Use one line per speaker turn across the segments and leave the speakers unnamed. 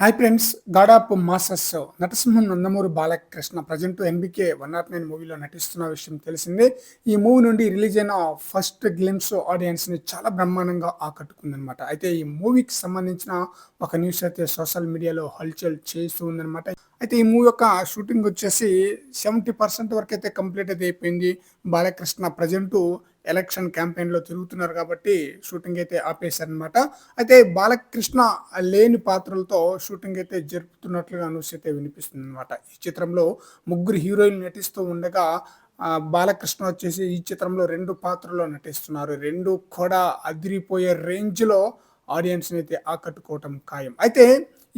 Hi friends god of masses నటసింహం Nandamuri Balakrishna present NBK one naught nine మూవీలో నటిస్తున్న విషయం తెలిసిందే. ఈ మూవీ నుండి రిలీజ్ అయిన ఫస్ట్ గ్లిమ్స్ ఆడియన్స్ని చాలా బ్రహ్మాండంగా ఆకట్టుకుందనమాట అయితే ఈ మూవీకి సంబంధించిన ఒక న్యూస్ అయితే సోషల్ మీడియాలో హల్చల్ చేస్తూ ఉందన్నమాట. అయితే ఈ మూవీ యొక్క షూటింగ్ వచ్చేసి సెవెంటీ పర్సెంట్ వరకు అయితే కంప్లీట్ అయితే అయిపోయింది. బాలకృష్ణ ప్రజెంటు ఎలక్షన్ క్యాంపెయిన్లో తిరుగుతున్నారు కాబట్టి షూటింగ్ అయితే ఆపేశారనమాట అయితే బాలకృష్ణ లేని పాత్రలతో షూటింగ్ అయితే జరుపుతున్నట్లుగా న్యూస్ అయితే వినిపిస్తుంది అనమాట ఈ చిత్రంలో ముగ్గురు హీరోయిన్లు నటిస్తూ ఉండగా బాలకృష్ణ వచ్చేసి ఈ చిత్రంలో రెండు పాత్రల్లో నటిస్తున్నారు. రెండు కూడా అదిరిపోయే రేంజ్లో ఆడియన్స్ని అయితే ఆకట్టుకోవటం ఖాయం. అయితే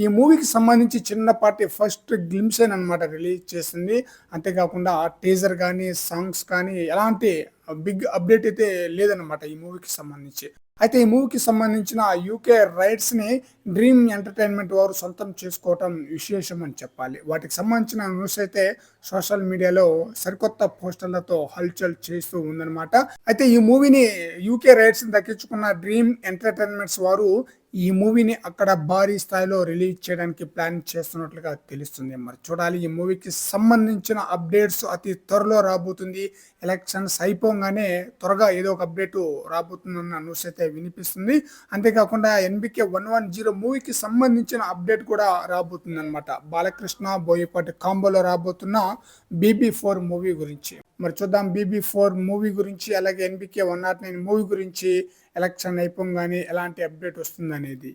ఈ మూవీకి సంబంధించి చిన్నపాటి ఫస్ట్ గ్లిమ్స్ అనమాట రిలీజ్ చేసింది. అంతేకాకుండా టీజర్ కానీ సాంగ్స్ కానీ ఎలాంటి బిగ్ అప్డేట్ అయితే లేదనమాట ఈ మూవీకి సంబంధించి. అయితే ఈ మూవీకి సంబంధించిన యూకే రైట్స్ని డ్రీమ్ ఎంటర్టైన్మెంట్ వారు సొంతం చేసుకోవటం విశేషం అని చెప్పాలి. వాటికి సంబంధించిన న్యూస్ అయితే సోషల్ మీడియాలో సరికొత్త పోస్టర్లతో హల్చల్ చేస్తూ ఉందన్నమాట. అయితే ఈ మూవీని యూకే రైట్స్ దక్కించుకున్న డ్రీమ్ ఎంటర్టైన్మెంట్స్ వారు ఈ మూవీని అక్కడ భారీ స్థాయిలో రిలీజ్ చేయడానికి ప్లాన్ చేస్తున్నట్లుగా తెలుస్తుంది. మరి చూడాలి ఈ మూవీకి సంబంధించిన అప్డేట్స్ అతి త్వరలో రాబోతుంది. ఎలక్షన్స్ అయిపోగానే త్వరగా ఏదో ఒక అప్డేట్ రాబోతుందన్న న్యూస్ అయితే వినిపిస్తుంది. అంతేకాకుండా ఎన్బికే వన్ వన్ జీరో మూవీకి సంబంధించిన అప్డేట్ కూడా రాబోతుంది అనమాట బాలకృష్ణ బోయపాటి కాంబోలో రాబోతున్న బీబీ ఫోర్ మూవీ గురించి. మరి చూద్దాం బీబీ ఫోర్ మూవీ గురించి అలాగే NBK one naught nine movie గురించి ఎలక్షన్ అయిపోగానే ఎలాంటి అప్డేట్ వస్తుంది అనేది